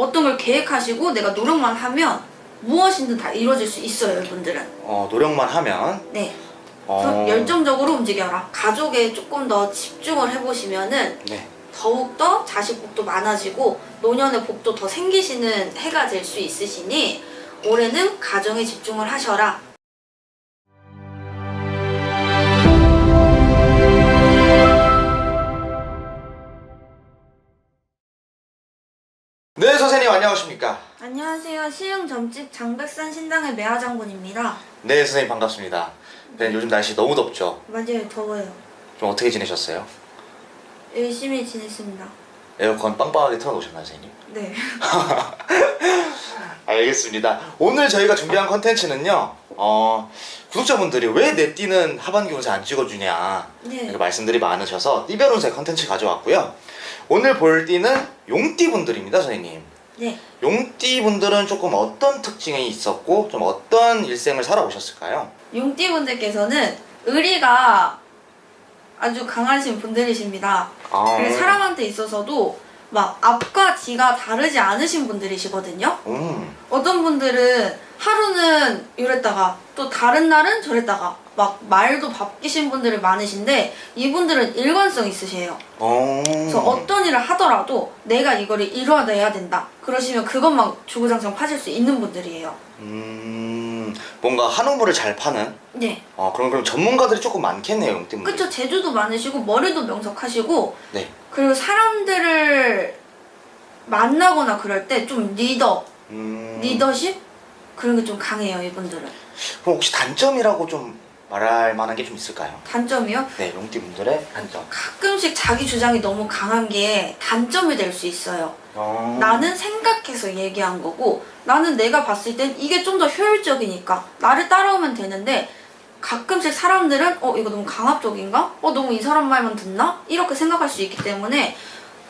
어떤 걸 계획하시고 내가 노력만 하면 무엇이든 다 이루어질 수 있어요, 이분들은. 어, 노력만 하면 네. 어, 열정적으로 움직여라. 가족에 조금 더 집중을 해보시면은 네. 더욱더 자식 복도 많아지고 노년의 복도 더 생기시는 해가 될 수 있으시니 올해는 가정에 집중을 하셔라. 선생님 안녕하십니까? 안녕하세요. 시흥 점집 장백산 신당의 매화 장군입니다. 네, 선생님 반갑습니다. 네, 요즘 날씨 너무 덥죠? 맞아요. 더워요. 좀 어떻게 지내셨어요? 열심히 지냈습니다. 에어컨 빵빵하게 틀어놓으셨나요, 선생님? 네. 알겠습니다. 오늘 저희가 준비한 컨텐츠는요, 어, 구독자분들이 왜 내 띠는 하반기 운세 안 찍어주냐, 네. 이렇게 말씀들이 많으셔서 띠별 운세 컨텐츠 가져왔고요. 오늘 볼 띠는 용띠 분들입니다, 선생님. 네. 용띠 분들은 조금 어떤 특징이 있었고, 좀 어떤 일생을 살아오셨을까요? 용띠분들께서는 의리가 아주 강하신 분들이십니다. 아, 그리고 사람한테 있어서도 막 앞과 뒤가 다르지 않으신 분들이시거든요. 음, 어떤 분들은 하루는 이랬다가 또 다른 날은 저랬다가 막 말도 바뀌신 분들이 많으신데 이분들은 일관성 있으세요. 어, 그래서 어떤 일을 하더라도 내가 이거를 이뤄내야 된다. 그러시면 그것만 주구장창 파실 수 있는 분들이에요. 음, 뭔가 한 우물을 잘 파는, 네. 어, 그럼, 그럼 전문가들이 조금 많겠네요, 용띠. 그쵸. 재주도 많으시고 머리도 명석하시고 네. 그리고 사람들을 만나거나 그럴 때 좀 리더, 음, 리더십 그런 게 좀 강해요. 이분들은. 그럼 혹시 단점이라고 좀 말할 만한 게 좀 있을까요? 단점이요? 네, 용띠 분들의 단점. 가끔씩 자기 주장이 너무 강한 게 단점이 될 수 있어요. 어, 나는 생각해서 얘기한 거고 나는 내가 봤을 땐 이게 좀 더 효율적이니까 나를 따라오면 되는데 가끔씩 사람들은 어 이거 너무 강압적인가? 어 너무 이 사람 말만 듣나? 이렇게 생각할 수 있기 때문에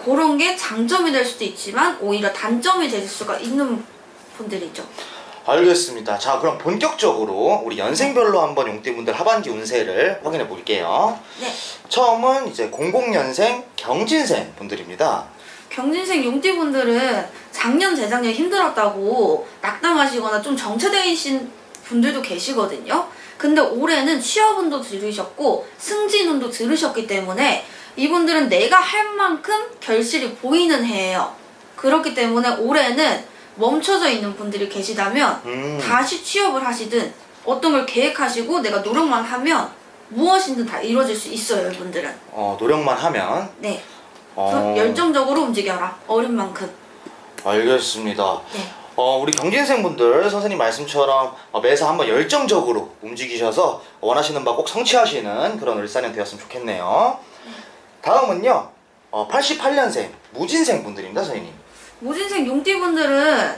그런 게 장점이 될 수도 있지만 오히려 단점이 될 수가 있는 분들이죠. 알겠습니다. 자, 그럼 본격적으로 우리 연생별로 한번 용띠 분들 하반기 운세를 확인해 볼게요. 네. 처음은 이제 00년생 경진생 분들입니다. 경진생 용띠분들은 작년 재작년 힘들었다고 낙담하시거나 좀 정체되신 분들도 계시거든요. 근데 올해는 취업운도 들으셨고 승진운도 들으셨기 때문에 이분들은 내가 할 만큼 결실이 보이는 해예요. 그렇기 때문에 올해는 멈춰져 있는 분들이 계시다면 음, 다시 취업을 하시든 어떤 걸 계획하시고 내가 노력만 하면 무엇이든 다 이루어질 수 있어요, 이분들은. 어, 노력만 하면 네. 어, 열정적으로 움직여라. 어린 만큼. 알겠습니다. 네. 어, 우리 경진생 분들 선생님 말씀처럼 어, 매사 한번 열정적으로 움직이셔서 원하시는 바 꼭 성취하시는 그런 울산이 되었으면 좋겠네요. 다음은요, 어, 88년생 무진생 분들입니다, 선생님. 모진생 용띠분들은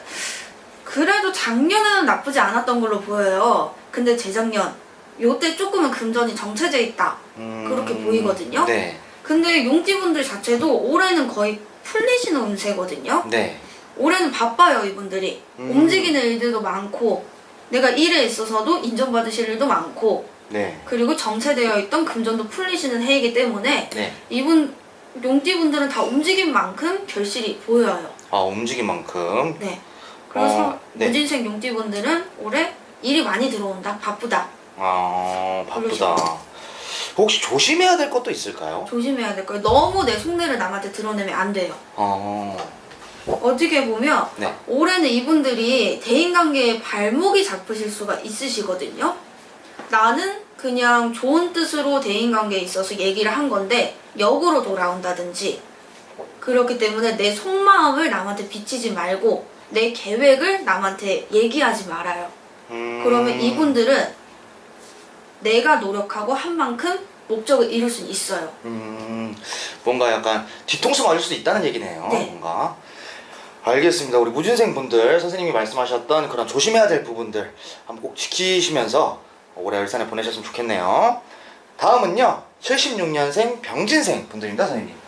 그래도 작년에는 나쁘지 않았던 걸로 보여요. 근데 재작년 요때 조금은 금전이 정체돼 있다. 음, 그렇게 보이거든요. 네, 근데 용띠분들 자체도 올해는 거의 풀리시는 운세거든요. 네. 올해는 바빠요 이분들이. 음. 움직이는 일들도 많고 내가 일에 있어서도 인정받으실 일도 많고 네, 그리고 정체되어 있던 금전도 풀리시는 해이기 때문에 네. 이분 용띠분들은 다 움직인 만큼 결실이 보여요. 아, 움직인 만큼. 네. 그래서 어, 네. 무진생 용띠분들은 올해 일이 많이 들어온다. 바쁘다. 아, 바쁘다. 혹시 조심해야 될 것도 있을까요? 조심해야 될 거예요. 너무 내 속내를 남한테 드러내면 안 돼요. 어, 어떻게 보면 네. 올해는 이분들이 대인관계에 발목이 잡히실 수가 있으시거든요. 나는 그냥 좋은 뜻으로 대인관계에 있어서 얘기를 한 건데 역으로 돌아온다든지 그렇기 때문에 내 속마음을 남한테 비치지 말고 내 계획을 남한테 얘기하지 말아요. 음, 그러면 이분들은 내가 노력하고 한 만큼 목적을 이룰 수 있어요. 음, 뭔가 약간 뒤통수 맞을 수도 있다는 얘기네요. 네. 뭔가. 알겠습니다. 우리 무진생 분들 선생님이 말씀하셨던 그런 조심해야 될 부분들 한번 꼭 지키시면서 올해 열산에 보내셨으면 좋겠네요. 다음은요. 76년생 병진생 분들입니다, 선생님.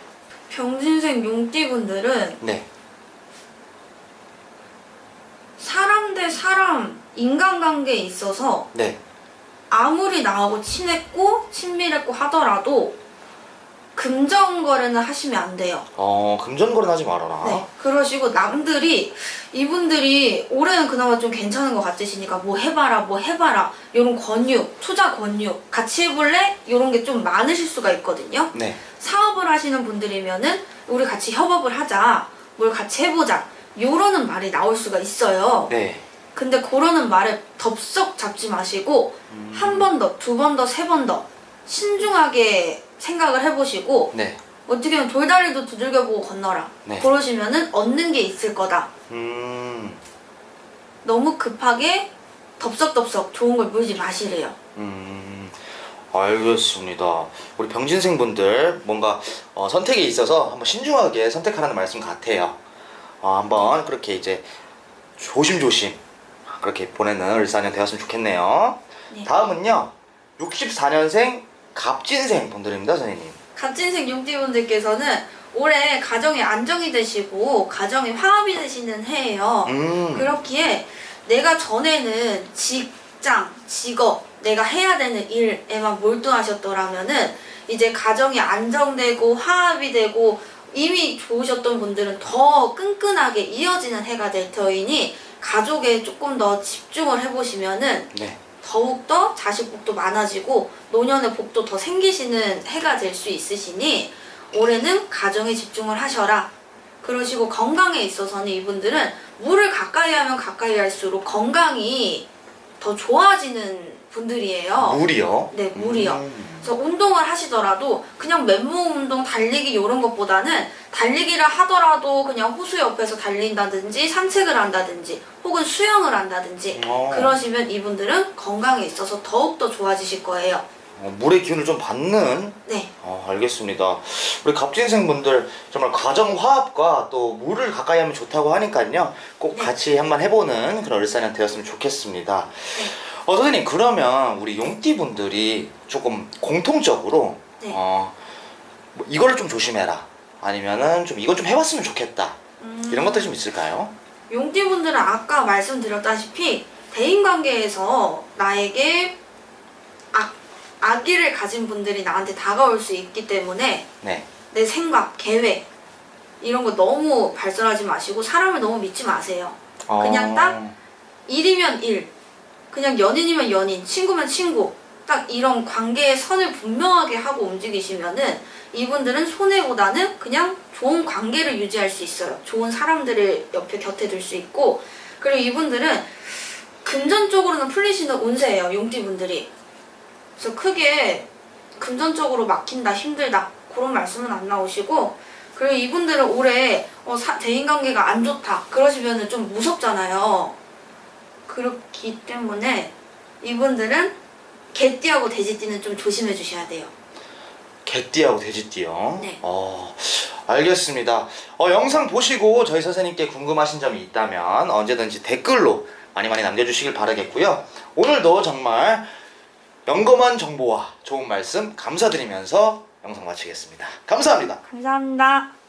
병진생 용띠분들은 네. 사람 대 사람 인간관계에 있어서 네. 아무리 나하고 친했고 친밀했고 하더라도 금전거래는 하시면 안 돼요. 어, 금전거래는 하지 말아라. 네. 그러시고 남들이 이분들이 올해는 그나마 좀 괜찮은 것 같으시니까 뭐 해봐라 뭐 해봐라 이런 권유 투자 권유 같이 해볼래 이런 게 좀 많으실 수가 있거든요. 네. 사업을 하시는 분들이면은 우리 같이 협업을 하자 뭘 같이 해보자 요러는 말이 나올 수가 있어요. 네. 근데 그러는 말에 덥석 잡지 마시고 음. 한번 더, 두 번 더, 세 번 더 신중하게 생각을 해보시고 네. 어떻게 보면 돌다리도 두들겨보고 건너라. 네. 그러시면은 얻는 게 있을 거다. 음. 너무 급하게 덥석덥석 좋은 걸 물지 마시래요. 음. 알겠습니다. 우리 병진생분들 뭔가 어, 선택에 있어서 한번 신중하게 선택하라는 말씀 같아요. 어, 한번 그렇게 이제 조심조심 그렇게 보내는 을사년 되었으면 좋겠네요. 네. 다음은요. 64년생 갑진생 분들입니다, 선생님. 갑진생 용띠분들께서는 올해 가정이 안정이 되시고 가정이 화합이 되시는 해예요. 음. 그렇기에 내가 전에는 직장, 직업, 내가 해야 되는 일에만 몰두하셨더라면은 이제 가정이 안정되고 화합이 되고 이미 좋으셨던 분들은 더 끈끈하게 이어지는 해가 될 터이니 가족에 조금 더 집중을 해보시면은 네. 더욱더 자식 복도 많아지고 노년의 복도 더 생기시는 해가 될 수 있으시니 올해는 가정에 집중을 하셔라. 그러시고 건강에 있어서는 이분들은 물을 가까이 하면 가까이 할수록 건강이 더 좋아지는 분들이에요. 물이요? 네, 물이요. 음. 그래서 운동을 하시더라도 그냥 맨몸 운동, 달리기 이런 것보다는 달리기를 하더라도 그냥 호수 옆에서 달린다든지 산책을 한다든지 혹은 수영을 한다든지 어. 그러시면 이분들은 건강에 있어서 더욱더 좋아지실 거예요. 어, 물의 기운을 좀 받는 네. 어, 알겠습니다. 우리 갑진생분들 정말 가정 화합과 또 물을 가까이 하면 좋다고 하니까요. 꼭 네. 같이 한번 해보는 그런 을사년 되었으면 좋겠습니다. 네. 어, 선생님 그러면 우리 용띠 분들이 조금 공통적으로 네. 어, 뭐 이거를 좀 조심해라. 아니면은 좀 이거 좀 해봤으면 좋겠다. 음, 이런 것들 좀 있을까요? 용띠분들은 아까 말씀드렸다시피 대인관계에서 나에게 악, 악의를 가진 분들이 나한테 다가올 수 있기 때문에 네. 내 생각, 계획 이런 거 너무 발설하지 마시고 사람을 너무 믿지 마세요. 그냥 어, 딱? 일이면 일, 그냥 연인이면 연인, 친구면 친구. 딱 이런 관계의 선을 분명하게 하고 움직이시면은 이분들은 손해보다는 그냥 좋은 관계를 유지할 수 있어요. 좋은 사람들을 옆에 곁에 둘 수 있고 그리고 이분들은 금전적으로는 풀리시는 운세예요. 용띠분들이. 그래서 크게 금전적으로 막힌다, 힘들다 그런 말씀은 안 나오시고 그리고 이분들은 올해 어, 사- 대인관계가 안 좋다 그러시면은 좀 무섭잖아요. 그렇기 때문에 이분들은 개띠하고 돼지띠는 좀 조심해 주셔야 돼요. 개띠하고 돼지띠요. 네. 어, 알겠습니다. 어, 영상 보시고 저희 선생님께 궁금하신 점이 있다면 언제든지 댓글로 많이 많이 남겨주시길 바라겠고요. 오늘도 정말 영검한 정보와 좋은 말씀 감사드리면서 영상 마치겠습니다. 감사합니다. 감사합니다.